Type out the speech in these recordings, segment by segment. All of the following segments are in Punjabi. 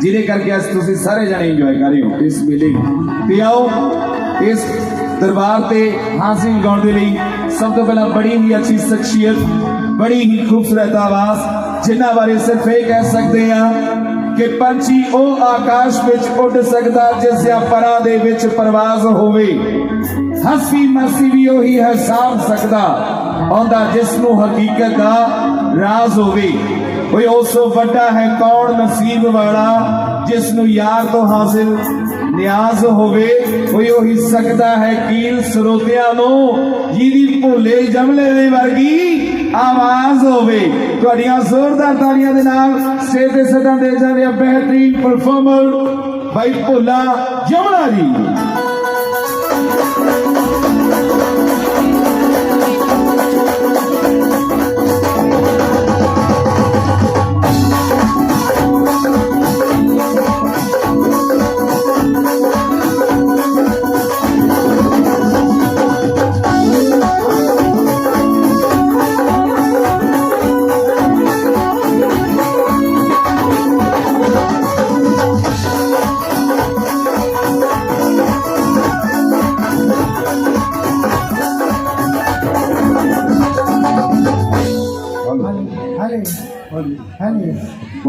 ਜਿਹਦੇ ਕਰਕੇ ਅੱਜ ਤੁਸੀਂ ਸਾਰੇ ਜਣੇ ਇੰਜੋਏ ਕਰ ਰਹੇ ਹੋ ਇਸ ਮੇਲੇ ਤੇ ਆਓ ਇਸ ਦਰਬਾਰ ਤੇ ਹਾਜ਼ਰੀ ਲਗਾਉਣ ਦੇ ਲਈ ਸਭ ਤੋਂ ਪਹਿਲਾਂ ਬੜੀ ਹੀ ਅੱਛੀ ਸ਼ਖਸੀਅਤ, ਬੜੀ ਹੀ ਖੂਬਸੂਰਤ ਆਵਾਜ਼, ਜਿਨ੍ਹਾਂ ਬਾਰੇ ਸਿਰਫ ਇਹ ਕਹਿ ਸਕਦੇ ਹਾਂ ਕਿ ਪੰਛੀ ਉਹ ਆਕਾਸ਼ ਵਿੱਚ ਉੱਡ ਸਕਦਾ ਜਿਸ ਜਾਂ ਪਰਾਂ ਦੇ ਵਿੱਚ ਪਰਵਾਜ਼ ਹੋਵੇ। ਹਸੀ ਮਸੀ ਵੀ ਉਹੀ ਹੈ ਸਾਂਭ ਸਕਦਾ, ਆਉਂਦਾ ਜਿਸ ਨੂੰ ਹਕੀਕਤ ਦਾ ਰਾਜ਼ ਹੋਵੇ। ਕੋਈ ਉਸ ਤੋਂ ਵੱਡਾ ਹੈ ਕੌਣ ਨਸੀਬ ਵਾਲਾ ਜਿਸ ਨੂੰ ਯਾਰ ਤੋਂ ਹਾਸਿਲ ਨਿਆਜ਼ ਹੋਵੇ? ਕੋਈ ਉਹੀ ਸਕਦਾ ਹੈ ਕੀਲ ਸਰੋਤਿਆਂ ਨੂੰ, ਜਿਹਦੀ ਭੋਲੇ ਜਮਲੇ ਦੇ ਵਰਗੀ ਆਵਾਜ਼ ਹੋਵੇ। ਤੁਹਾਡੀਆਂ ਜ਼ੋਰਦਾਰ ਤਾਲੀਆਂ ਦੇ ਨਾਲ ਸੇ ਤੇ ਸਦਾ ਦੇ ਜਾਂਦੇ ਆ ਬਿਹਤਰੀਨ ਪਰਫਾਰਮਰ ਭਾਈ ਭੋਲਾ ਜਮਲਾ ਜੀ।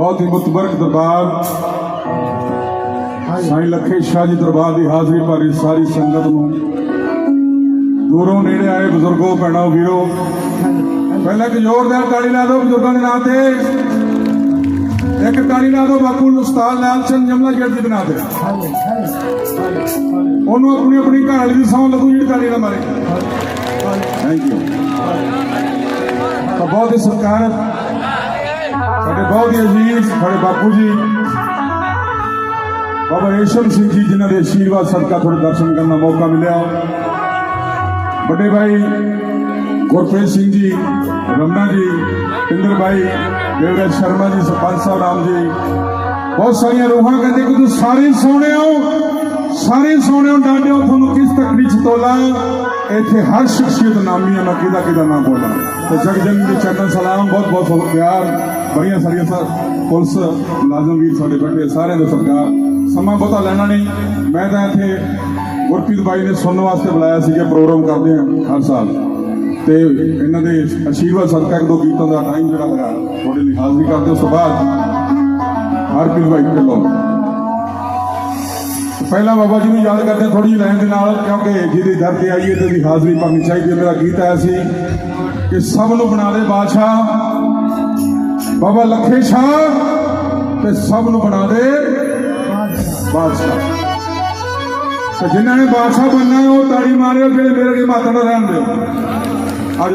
ਬਹੁਤ ਹੀ ਮੁਤਬਰਕ ਦਰਬਾਰ। ਸਾਈਂ ਲੱਖੇ ਸ਼ਾਹ ਜੀ ਦਰਬਾਰ ਦੀ ਹਾਜ਼ਰੀ ਭਾਰੀ ਸਾਰੀ ਸੰਗਤ ਨੂੰ। ਦੂਰੋਂ ਨੇੜੇ ਆਏ ਬਜ਼ੁਰਗੋ, ਭੈਣੋ, ਵੀਰੋ। ਪਹਿਲਾਂ ਇੱਕ ਜ਼ੋਰਦਾਰ ਤਾੜੀ ਲਾ ਦਿਓ, ਬਜ਼ੁਰਗਾਂ ਦੇ ਨਾਂ ਤੇ। ਇੱਕ ਤਾੜੀ ਲਾ ਦਿਓ, ਬਾਪੂ ਉਸਤਾਦ ਲਾਲ ਚੰਦ ਜਮਲਾ ਜੱਟ ਦੀ ਬਣਾ ਦੇ ਹਲੇ ਹਲੇ ਉਹਨੂੰ ਆਪਣੀ ਆਪਣੀ ਘਰ ਵਾਲੀ ਦੀ ਸੌਂ ਲੱਗੂ ਜਿਹੜੀ ਤਾੜੀ ਨਾਲ ਮਾਰੇ। ਥੈਂਕ ਯੂ ਬਹੁਤ ਹੀ ਸਤਿਕਾਰ ਸਾਡੇ ਬਹੁਤ ਹੀ ਅਜ਼ੀਜ਼ ਸਾਡੇ ਬਾਪੂ ਜੀ ਬਾਬਾ ਰੇਸ਼ਮ ਸਿੰਘ ਜੀ ਜਿਨ੍ਹਾਂ ਦੇ ਆਸ਼ੀਰਵਾਦ ਸਦਕਾ ਤੁਹਾਡੇ ਦਰਸ਼ਨ ਕਰਨ ਦਾ ਮੌਕਾ ਮਿਲਿਆ ਵੱਡੇ ਭਾਈ ਗੁਰਪ੍ਰੀਤ ਸਿੰਘ ਜੀ ਰਮਨਾ ਜੀ ਪਿੰਦਰ ਭਾਈ ਦੇਵਰਾਜ ਸ਼ਰਮਾ ਜੀ ਸਰਪੰਚ ਸਾਹਿਬ ਰਾਮ ਜੀ ਬਹੁਤ ਸਾਰੀਆਂ ਰੂਹਾਂ ਕਹਿੰਦੇ ਕਿ ਤੁਸੀਂ ਸਾਰੇ ਸੋਹਣੇ ਹੋ ਸਾਰੇ ਸੋਹਣੇ ਹੋ ਡਾਂਡਿਓ ਤੁਹਾਨੂੰ ਕਿਸ ਤਕੜੀ ਚ ਤੋਲਾ ਇੱਥੇ ਹਰ ਸ਼ਖਸੀਅਤ ਨਾਮੀ ਹੈ ਮੈਂ ਕਿਹਦਾ ਕਿਹਦਾ ਨਾਮ ਬੋਲਾਂ ਤੇ ਜਗਜਨ ਦੇ ਚਰਨ ਸਲਾਮ ਬਹੁਤ ਬਹੁਤ ਬਹੁਤ ਪਿਆਰ ਬੜੀਆਂ ਸਾਰੀਆਂ ਸਰ ਪੁਲਿਸ ਮੁਲਾਜ਼ਮ ਵੀਰ ਸਾਡੇ ਬੈਠੇ, ਸਾਰਿਆਂ ਦਾ ਸਰਕਾਰ ਸਮਾਂ ਬਹੁਤਾ ਲੈਣਾ ਨਹੀਂ। ਮੈਂ ਤਾਂ ਇੱਥੇ ਗੁਰਪ੍ਰੀਤ ਬਾਈ ਨੇ ਸੁਣਨ ਵਾਸਤੇ ਬੁਲਾਇਆ ਸੀਗਾ ਪ੍ਰੋਗਰਾਮ ਕਰਦੇ ਹਾਂ ਹਰ ਸਾਲ। ਤੇ ਇਹਨਾਂ ਦੇ ਆਸ਼ੀਰਵਾਦ ਸਦਕਾ ਇੱਕ ਦੋ ਗੀਤਾਂ ਦਾ ਟਾਈਮ ਜਿਹੜਾ ਹੈਗਾ, ਤੁਹਾਡੇ ਲਈ ਹਾਜ਼ਰੀ ਕਰਦੇ ਉਸ ਤੋਂ ਬਾਅਦ ਹਰਪ੍ਰੀਤ ਬਾਈ ਢਿੱਲੋਂ ਪਹਿਲਾਂ ਬਾਬਾ ਜੀ ਨੂੰ ਯਾਦ ਕਰਦੇ ਹਾਂ ਥੋੜੀ ਜਿਹੀ ਲਾਈਨ ਦੇ ਨਾਲ, ਕਿਉਂਕਿ ਜਿਹਦੇ ਦਰ ਤੇ ਆਈਏ ਤੇ ਦੀ ਹਾਜ਼ਰੀ ਭਰਨੀ ਚਾਹੀਦੀ ਹੈ। ਮੇਰਾ ਗੀਤ ਆਇਆ ਸੀ ਕਿ ਸਭ ਨੂੰ ਬਣਾ ਦੇ ਬਾਦਸ਼ਾਹ। ਬਾਬਾ ਲੱਖੇ ਸ਼ਾਹ ਤੇ ਸਭ ਨੂੰ ਬਣਾ ਦੇ ਬਾਦਸ਼ਾਹ। ਤੇ ਜਿਨ੍ਹਾਂ ਨੇ ਬਾਦਸ਼ਾਹ ਬਣਨਾ ਉਹ ਤਾੜੀ ਮਾਰਿਓ, ਜਿਹੜੇ ਮੇਰੇ ਕੇ ਮਾਤਾ ਨਾ ਰਹਿਣ ਦਿਓ। ਆ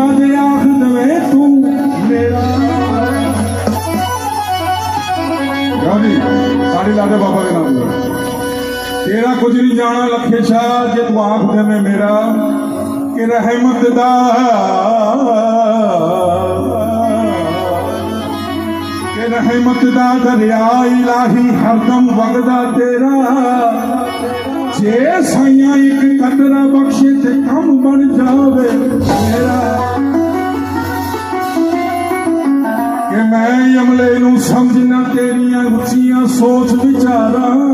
ਰੱਖੇ ਸ਼ਾਹ ਆਖ ਦਵੇ ਤੂੰ ਮੇਰਾ ਗਾਦੀ ਸਾਡੀ ਲਾਦੇ ਬਾਬਾ ਦੇ ਨਾਮ ਤੇਰਾ ਕੁਝ ਨਹੀਂ ਜਾਣਾ ਲੱਖੇ ਸ਼ਾਹ, ਜੇ ਤੂੰ ਆਖ ਦੇਵੇਂ ਮੇਰਾ, ਕਿ ਰਹਿਮਤ ਦਾ। ਕਿ ਰਹਿਮਤ ਦਾ ਦਰਿਆ ਇਲਾਹੀ, ਹਰਦਮ ਵਗਦਾ ਤੇਰਾ। ਜੇ ਸਾਈਆਂ ਇੱਕ ਕਤਰਾ ਬਖਸ਼ੇ ਤੇ ਕੰਮ ਬਣ ਸੋਚ ਵਿਚਾਰਾਂ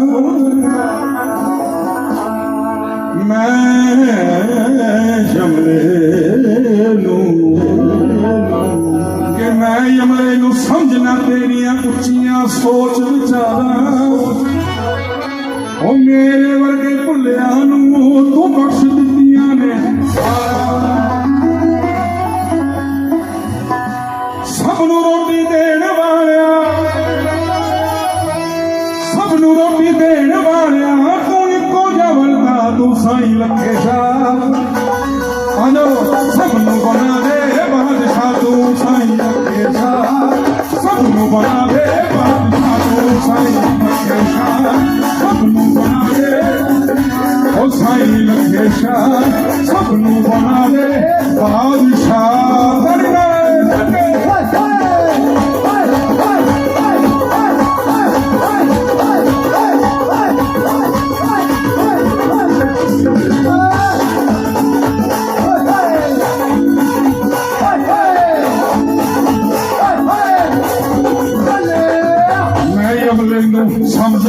ਲੱਖੇ ਸ਼ਾਹ ਆਨੋ ਸਭ ਨੂੰ ਬਣਾ ਦੇ ਬਾਦਸ਼ਾਹ ਤੂੰ ਸਾਈਂ ਲੱਖੇ ਸ਼ਾਹ ਸਭ ਨੂੰ ਬਣਾ ਦੇ ਬਾਦਸ਼ਾਹ ਤੂੰ ਸਾਈਂ ਲੱਖੇ ਸ਼ਾਹ ਸਭ ਨੂੰ ਬਣਾ ਦੇ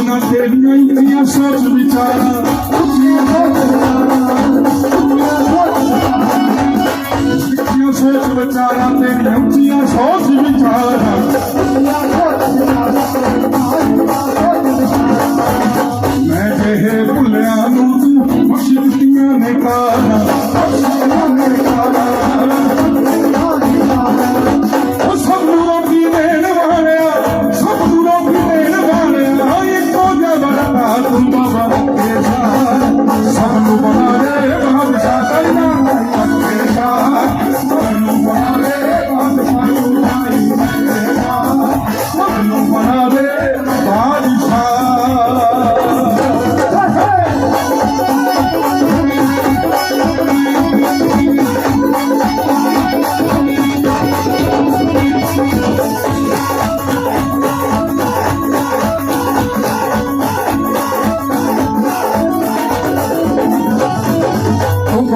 ਨੂੰ ਤੇਰੀਆਂ ਇੰਨੀਆਂ ਸੋਚ ਵਿਚਾਰਾਂ। ਉੱਚੀਆਂ ਸੋਚ ਵਿਚਾਰਾਂ? ਤੇਰੀਆਂ ਉੱਚੀਆਂ ਸੋਚ ਵਿਚਾਰਾਂ। ਮੈਂ ਜਿਹੇ ਭੁੱਲਿਆਂ ਨੂੰ ਤੂੰ ਬਖਸ਼ ਨੇ ਕਾਰਾਂ।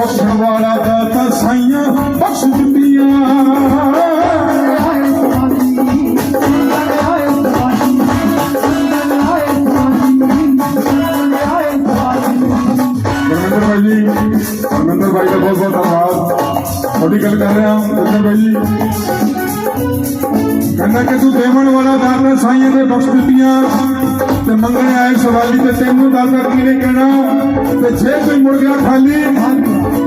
ਵਾਲਾ ਦਾਤਾ ਸਾਈਆਂ ਬਖਸ਼ ਦਿੱਤੀਆਂ ਪਰਮਿੰਦਰ ਭਾਈ ਦਾ ਬਹੁਤ ਬਹੁਤ ਧੰਨਵਾਦ ਤੁਹਾਡੀ ਗੱਲ ਕਰ ਰਿਹਾ ਪਰਮਿੰਦਰ ਭਾਈ ਜੀ ਕਹਿੰਦਾ ਕਿ ਤੂੰ ਦੇਵਣ ਵਾਲਾ ਦਾਤਾ ਸਾਈਆਂ ਦੇ ਬਖਸ਼ ਦਿੱਤੀਆਂ ਤੇ ਮੰਗਣੇ ਆਏ ਸਵਾਲੀ ਤੇ ਤੈਨੂੰ ਦਾਤਾ ਕੀ ਨੇ ਕਹਿਣਾ ਤੇ ਜੇ ਕੋਈ ਮੁੜ ਗਿਆ ਖਾਲੀ।